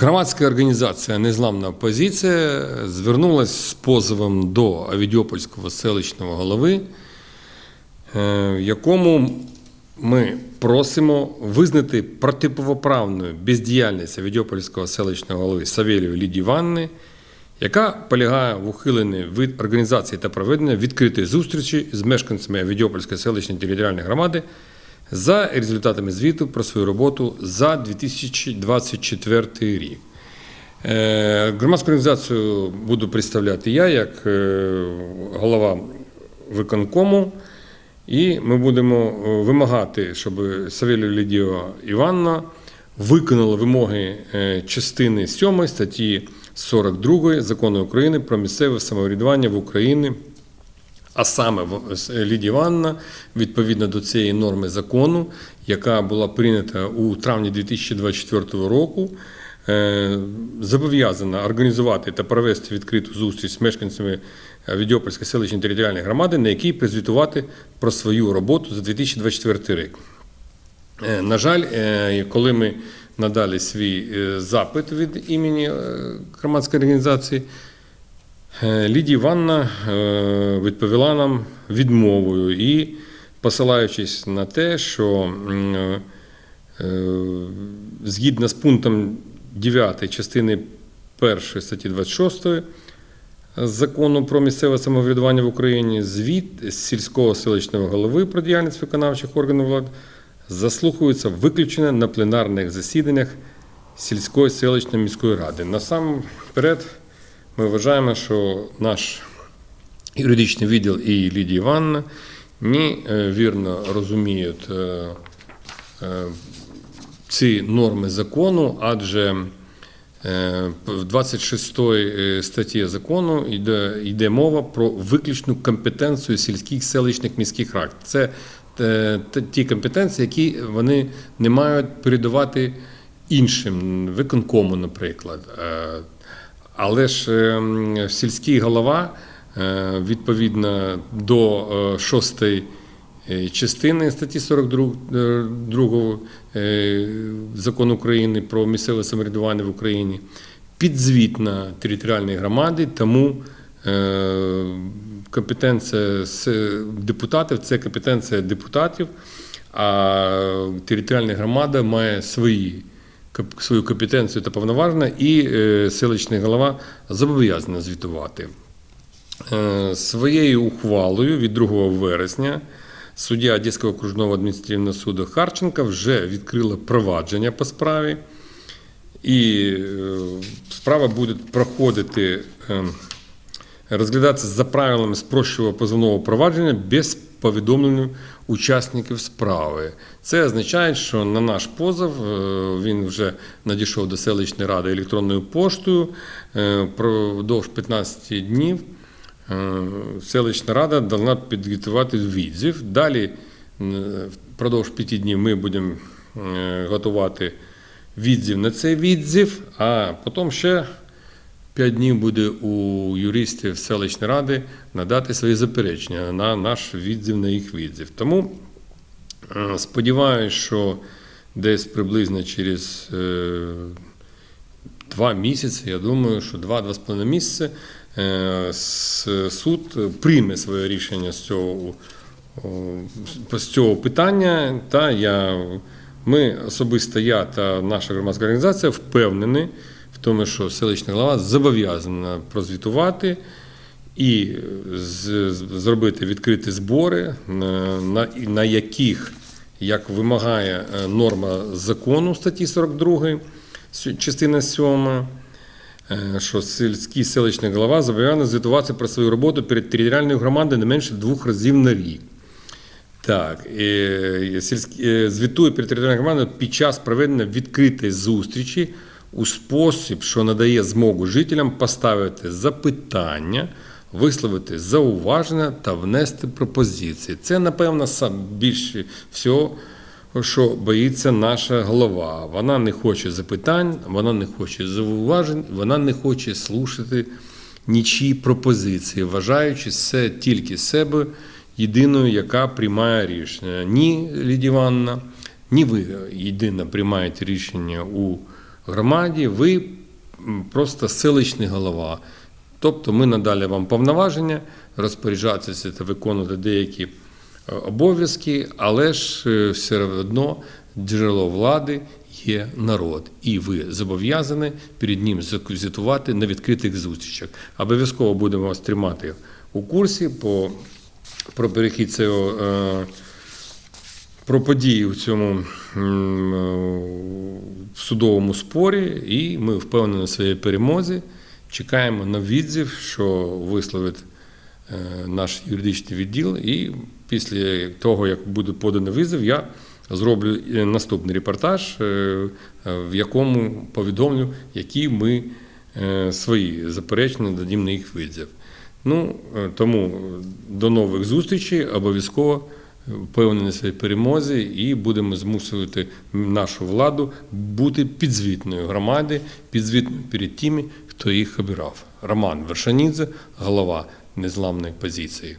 Громадська організація Незламна опозиція звернулася з позовом до Авідіопольського селищного голови, е, в якому ми просимо визнати протиповоправною бездіяльність Авідіопольського селищного голови Савєлію Лідії Івановни, яка полягає в ухиленні від організації та проведення відкритої зустрічі з мешканцями Авідіопольської селищної територіальної громади за результатами звіту про свою роботу за 2024 рік. Е, Громадську організацію буду представляти я як е, голова виконкому, і ми будемо е, вимагати, щоб Савелію Лідіо Івановна виконала вимоги частини 7 статті 42 Закону України про місцеве самоврядування в Україні. А саме Лідія Івановна, відповідно до цієї норми закону, яка була прийнята у травні 2024 року, е, зобов'язана організувати та провести відкриту зустріч з мешканцями Відьопольської селищної територіальної громади, на якій прозвітувати про свою роботу за 2024 рік. Е, На жаль, е, коли ми надали свій запит від імені громадської організації, Лідія Івановна е, відповіла нам відмовою і посилаючись на те, що е, е, згідно з пунктом 9 частини 1 статті 26 закону про місцеве самоврядування в Україні, звіт з сільського селищного голови про діяльність виконавчих органів влади заслуховується виключно на пленарних засіданнях сільської селищної міської ради. Насамперед, ми вважаємо, що наш юридичний відділ і Лідія Івановна не е, вірно розуміють е, е, ці норми закону, адже в 26 статті закону йде, йде мова про виключну компетенцію сільських селищних міських рад. Це ті компетенції, які вони не мають передавати іншим виконкому, наприклад. Але ж е, сільський голова е, відповідно до е, шостої е, частини статті 42 е, другого, е, закону України про місцеве самоврядування в Україні підзвітна територіальній громаді, тому компетенція депутатів це компетенція депутатів, а територіальна громада має свої свою компетенцію та повноваження, і е, селищний голова зобов'язаний звітувати. Е, Своєю ухвалою від 2 вересня суддя Одеського окружного адміністративного суду Харченка вже відкрила провадження по справі, і е, справа буде проходити, е, розглядатися за правилами спрощеного позовного провадження без повідомлення учасників справи. Це означає, що на наш позов е, він вже надійшов до селищної ради електронною поштою е, впродовж 15 днів. Е, Селищна рада повинна підготувати відзив. Далі впродовж п'яти днів ми будемо готувати відзив на цей відзив, а потім ще п'ять днів буде у юристів селищної ради надати свої заперечення на наш відзив на їх відзив. Тому е, сподіваюся, що десь приблизно через е, два місяці, я думаю, що два-два з половиною місяці е, суд прийме своє рішення з цього, з цього питання. Та я, ми особисто я та наша громадська організація впевнені в тому, що селищна голова зобов'язана прозвітувати і зробити відкриті збори, на, на, на яких, як вимагає е, норма закону статті 42, частина 7, е, що сільський селищний голова зобов'язаний звітувати про свою роботу перед територіальною громадою не менше двох разів на рік. Так, е, сільські, е, звітує перед територіальною громадою під час проведення відкритої зустрічі у спосіб, що надає змогу жителям поставити запитання, висловити зауваження та внести пропозиції. Це, напевно, більше всього, що боїться наша голова. Вона не хоче запитань, вона не хоче зауважень, вона не хоче слушати нічі пропозиції, вважаючи це тільки себе єдиною, яка приймає рішення. Ні, Лідія ні ви єдина приймаєте рішення у громаді, ви просто селищний голова. Тобто ми надалі вам повноваження розпоряджатися та виконувати деякі е, обов'язки, але ж е, все одно джерело влади є народ, і ви зобов'язані перед ним звітувати на відкритих зустрічах. Обов'язково будемо вас тримати у курсі по, про перехід цього. Е, про події в цьому в судовому спорі, і ми впевнені в своїй перемозі. Чекаємо на відзив, що висловить е, наш юридичний відділ. І після того, як буде подано визов, я зроблю е, наступний репортаж, е, в якому повідомлю, які ми свої заперечення дадім на їх відзив. Ну, тому до нових зустрічей обов'язково впевнені в своїй перемозі і будемо змусувати нашу владу бути підзвітною громаді, підзвітною перед тими, хто їх обирав. Роман Вершанідзе, голова незламної позиції.